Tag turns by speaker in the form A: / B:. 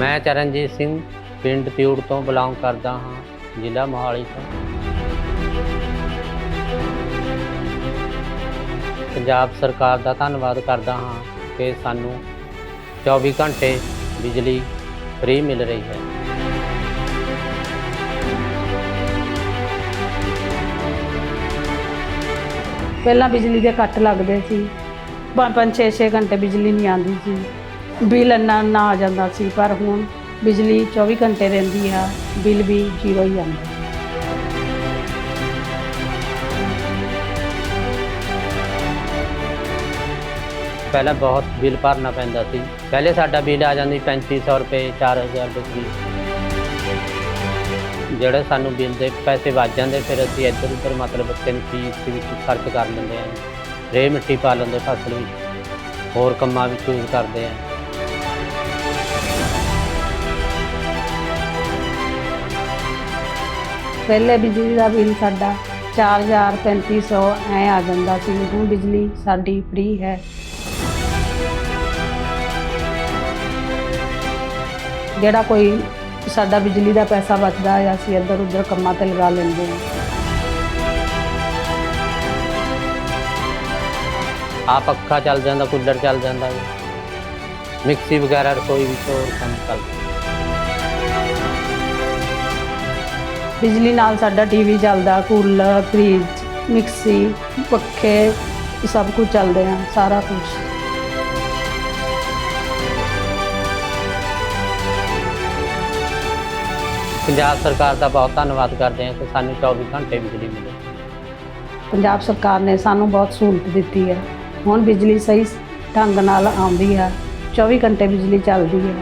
A: ਮੈਂ ਚਰਨਜੀਤ ਸਿੰਘ, ਪਿੰਡ ਤਿਊੜ ਤੋਂ ਬਿਲੋਂਗ ਕਰਦਾ ਹਾਂ, ਜ਼ਿਲ੍ਹਾ ਮੋਹਾਲੀ ਤੋਂ। ਪੰਜਾਬ ਸਰਕਾਰ ਦਾ ਧੰਨਵਾਦ ਕਰਦਾ ਹਾਂ ਕਿ ਸਾਨੂੰ 24 ਘੰਟੇ ਬਿਜਲੀ ਫ੍ਰੀ ਮਿਲ ਰਹੀ ਹੈ।
B: ਪਹਿਲਾਂ ਬਿਜਲੀ ਦੇ ਕੱਟ ਲੱਗਦੇ ਸੀ। ਪੰਜ ਪੰਜ 6 6 ਘੰਟੇ ਬਿਜਲੀ ਨਹੀਂ ਆਉਂਦੀ ਸੀ। ਬਿੱਲ ਇੰਨਾ ਨਾ ਆ ਜਾਂਦਾ ਸੀ, ਪਰ ਹੁਣ ਬਿਜਲੀ 24 ਘੰਟੇ ਰਹਿੰਦੀ ਆ, ਬਿੱਲ ਵੀ ਜ਼ੀਰੋ ਹੀ ਆਉਂਦਾ।
A: ਪਹਿਲਾਂ ਬਹੁਤ ਬਿੱਲ ਭਰਨਾ ਪੈਂਦਾ ਸੀ। ਪਹਿਲੇ ਸਾਡਾ ਬਿੱਲ ਆ ਜਾਂਦੀ 3500 ਰੁਪਏ 4000 ਰੁਪਏ। ਜਿਹੜੇ ਸਾਨੂੰ ਬਿੱਲ ਦੇ ਪੈਸੇ ਵੱਜ ਜਾਂਦੇ, ਫਿਰ ਅਸੀਂ ਇੱਧਰ ਉੱਧਰ ਮਤਲਬ ਤਿੰਨ ਫੀਸ ਦੇ ਵਿੱਚ ਖਰਚ ਕਰ ਲੈਂਦੇ ਹਾਂ ਰੇ ਮਿੱਟੀ ਪਾ ਲੈਂਦੇ ਫਸਲ ਵਿੱਚ। ਹੋਰ ਕੰਮਾਂ ਵਿੱਚ ਯੂਜ਼ ਕਰਦੇ ਹਾਂ
B: ਪਹਿਲੇ ਬਿਜਲੀ ਦਾ ਬਿੱਲ ਸਾਡਾ 4000 3500 ਐ ਆ ਜਾਂਦਾ ਸੀ, ਹੁਣ ਬਿਜਲੀ ਸਾਡੀ ਫ੍ਰੀ ਹੈ। ਜਿਹੜਾ ਕੋਈ ਸਾਡਾ ਬਿਜਲੀ ਦਾ ਪੈਸਾ ਬਚਦਾ ਹੈ ਅਸੀਂ ਇੱਧਰ ਉੱਧਰ ਕੰਮਾਂ ਤੇ ਲਗਾ ਲੈਂਦੇ ਹਾਂ।
A: ਆ ਪੱਖਾ ਚੱਲ ਜਾਂਦਾ, ਕੂਲਰ ਚੱਲ ਜਾਂਦਾ ਮਿਕਸੀ ਵਗੈਰਾ ਕੋਈ ਵੀ ਹੋਰ ਕੰਮ ਚੱਲਦਾ
B: ਬਿਜਲੀ ਨਾਲ ਸਾਡਾ ਟੀਵੀ ਚੱਲਦਾ ਕੂਲਰ ਫ੍ਰਿਜ ਮਿਕਸੀ ਪੱਖੇ ਸਭ ਕੁਝ ਚੱਲਦੇ ਆ ਸਾਰਾ ਕੁਝ
A: ਪੰਜਾਬ ਸਰਕਾਰ ਦਾ ਬਹੁਤ ਧੰਨਵਾਦ ਕਰਦੇ ਹਾਂ ਕਿ ਸਾਨੂੰ 24 ਘੰਟੇ ਬਿਜਲੀ ਮਿਲੇ।
B: ਪੰਜਾਬ ਸਰਕਾਰ ਨੇ ਸਾਨੂੰ ਬਹੁਤ ਸਹੂਲਤ ਦਿੱਤੀ ਹੈ ਹੁਣ ਬਿਜਲੀ ਸਹੀ ਢੰਗ ਨਾਲ ਆਉਂਦੀ ਹੈ 24 ਘੰਟੇ ਬਿਜਲੀ ਚੱਲਦੀ ਹੈ